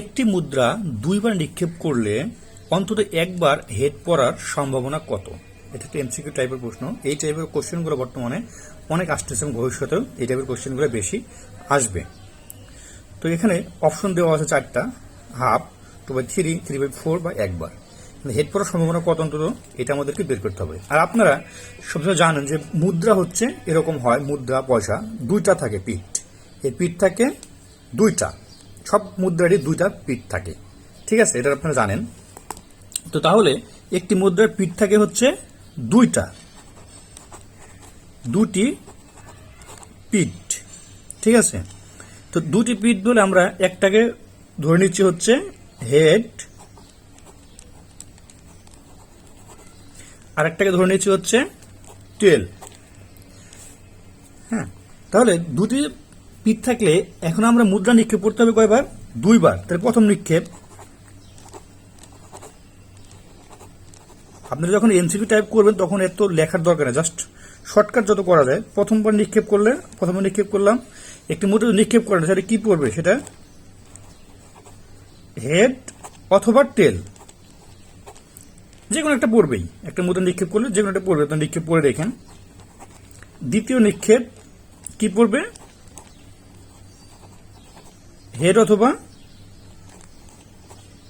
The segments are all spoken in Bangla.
একটি মুদ্রা দুইবার নিক্ষেপ করলে অন্তত একবার হেড পড়ার সম্ভাবনা কত? এটা একটা এমসিকিউ টাইপের প্রশ্ন। এই টাইপের কোশ্চেনগুলো বর্তমানে অনেক আসতেছে ভবিষ্যতেও এই টাইপের কোশ্চেনগুলো বেশি আসবে। তো এখানে অপশন দেওয়া আছে চারটা half two by three three by four বা একবার। হেড পড়ার সম্ভাবনা কত অন্তত? এটা আমাদেরকে বের করতে হবে। আর আপনারা সবসময় জানেন যে মুদ্রা হচ্ছে এরকম হয়, মুদ্রা, পয়সা, দুইটা থাকে, পিঠ। এই পিঠ থাকে দুইটা। সব মুদ্রারই দুইটা পিঠ থাকে। ঠিক আছে? এটা আপনারা জানেন। তো তাহলে একটি মুদ্রার পিঠ থাকে হচ্ছে দুইটা। দুটি পিঠ। ঠিক আছে? তো দুটি পিঠ বলে আমরা একটাকে ধরে নিচ্ছি হচ্ছে হেড আর একটাকে ধরে নিচ্ছি হচ্ছে টেল হ্যাঁ? তাহলে দুটি পিঠ থাকলে এখন আমরা মুদ্রা নিক্ষেপ করতে হবে কয়বার? দুইবার। তাহলে প্রথম নিক্ষেপ। আপনি যখন এমসিকিউ টাইপ করবেন, তখন এত লেখার দরকার নেই। জাস্ট শর্টকাট যত করা যায় প্রথমবার নিক্ষেপ করলে, প্রথমে নিক্ষেপ করলাম। একটি মুদ্রা নিক্ষেপ করেন সেটা কি পড়বে সেটা? হেড অথবা টেল যে কোনো একটা পড়বেই। একটা মুদ্রা নিক্ষেপ করলে যে কোনো একটা পড়বে। তো নিক্ষেপ করে রেখেন দ্বিতীয় নিক্ষেপ কি পড়বে? হেড অথবা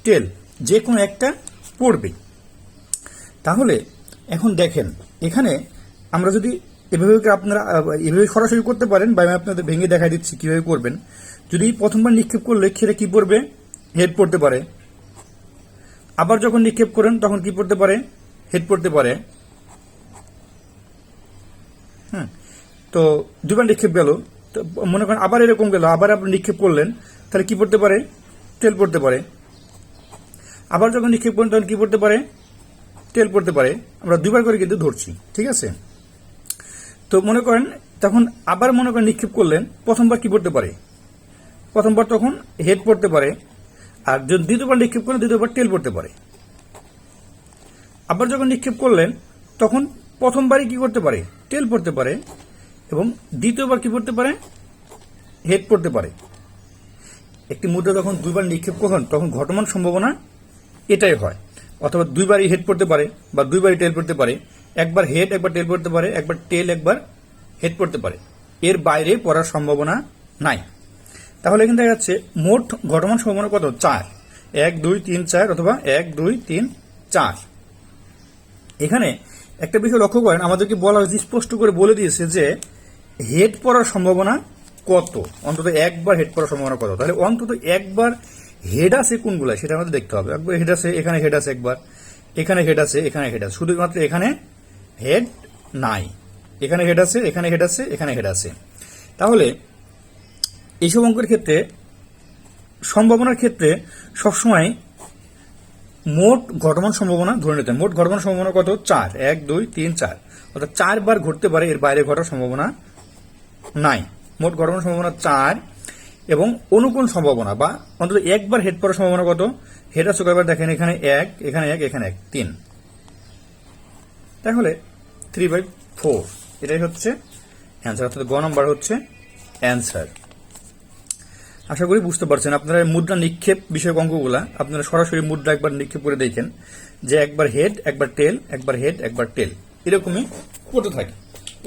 টেল যে কোনো একটা পড়বে। তাহলে এখন দেখেন, এখানে আমরা যদি এভাবে আপনারা, এভাবে সরাসরি করতে পারেন, বা আমি আপনাদের ভেঙে দেখা দিচ্ছি কীভাবে করবেন। যদি প্রথমবার নিক্ষেপ করলে সেটা কি পড়বে? হেড পড়তে পারে। আবার যখন নিক্ষেপ করেন, তখন কি পড়তে পারে? হেড পড়তে পারে। হ্যাঁ তো দুবার নিক্ষেপ গেল। তো মনে করেন আবার এরকম গেল, আবার আপনি নিক্ষেপ করলেন তাহলে কি পড়তে পারে? তেল পড়তে পারে। আবার যখন নিক্ষেপ করেন, তখন কি পড়তে পারে? তেল পড়তে পারে। আমরা দুবার করে কিন্তু ধরছি, ঠিক আছে? তো মনে করেন, তখন আবার মনে করেন নিক্ষেপ করলেন, প্রথমবার কি পড়তে পারে? প্রথমবার তখন হেড পড়তে পারে, আর যদি দ্বিতীয়বার নিক্ষেপ করেন, দ্বিতীয়বার তেল পড়তে পারে। আবার যখন নিক্ষেপ করলেন, তখন প্রথমবারই কি করতে পারে? তেল পড়তে পারে, এবং দ্বিতীয়বার কি পড়তে পারে? হেড পড়তে পারে। একটি মুদ্রা যখন দুইবার নিক্ষেপ করেন তখন ঘটমান সম্ভাবনা এটাই হয়। অথবা দুইবারই হেড পড়তে পারে বা দুইবারই টেল পড়তে পারে। একবার হেড একবার টেল পড়তে পারে, একবার টেল একবার হেড পড়তে পারে। এর বাইরে পড়ার সম্ভাবনা নাই। তাহলে এখানে দেখা যাচ্ছে, মোট ঘটমান সম্ভাবনা কত? চার। এক, দুই, তিন, চার অথবা এক, দুই, তিন, চার। এখানে একটা বিষয় লক্ষ্য করেন, আমাদেরকে বলা হয়েছে, স্পষ্ট করে বলে দিয়েছে যে হেড পড়ার সম্ভাবনা কত? অন্তত একবার হেড পড়ার সম্ভাবনা কত? তাহলে অন্তত একবার হেড আছে কোনগুলা সেটা আমাদের দেখতে হবে। একবার হেড আছে, এখানে হেড আছে একবার, এখানে হেড আছে, এখানে হেড আছে। শুধুমাত্র এখানে হেড নাই। এখানে হেড আছে, এখানে হেড আছে, এখানে হেড আছে। তাহলে এইসব অঙ্কের ক্ষেত্রে, সম্ভাবনার ক্ষেত্রে সবসময় মোট ঘটমান সম্ভাবনা ধরে নিতে। মোট ঘটমান সম্ভাবনা কত? চার। এক, দুই, তিন, চার। অর্থাৎ চারবার ঘটতে পারে, এর বাইরে ঘটার সম্ভাবনা নাই। মোট ঘটমান সম্ভাবনা চার এবং অনুকূল সম্ভাবনা, বা অন্তত একবার হেড পড়ার সম্ভাবনা কত? হেড আছে কয়বার? দেখেন এখানে এক এখানে এক এখানে এক, তিন। তাহলে থ্রি বাই ফোর এটাই হচ্ছে অ্যান্সার অর্থাৎ গ নম্বর হচ্ছে অ্যান্সার আশা করি বুঝতে পারছেন, আপনারা মুদ্রা নিক্ষেপ বিষয়ক অঙ্কগুলা, আপনারা সরাসরি মুদ্রা একবার নিক্ষেপ করে দেখেন যে একবার হেড একবার টেল একবার হেড একবার টেল এরকমই পড়তে থাকে।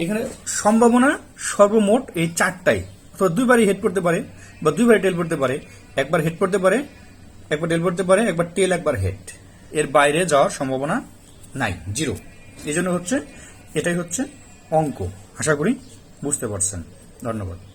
এখানে সম্ভাবনা সর্বমোট এই চারটাই। অথবা দুইবারই হেড পড়তে পারে, বা দুইবারই টেল পড়তে পারে, একবার হেড পড়তে পারে, একবার টেল পড়তে পারে, একবার টেল একবার হেড এর বাইরে যাওয়ার সম্ভাবনা নাই জিরো এই জন্য হচ্ছে, এটাই হচ্ছে অঙ্ক। আশা করি বুঝতে পারছেন। ধন্যবাদ।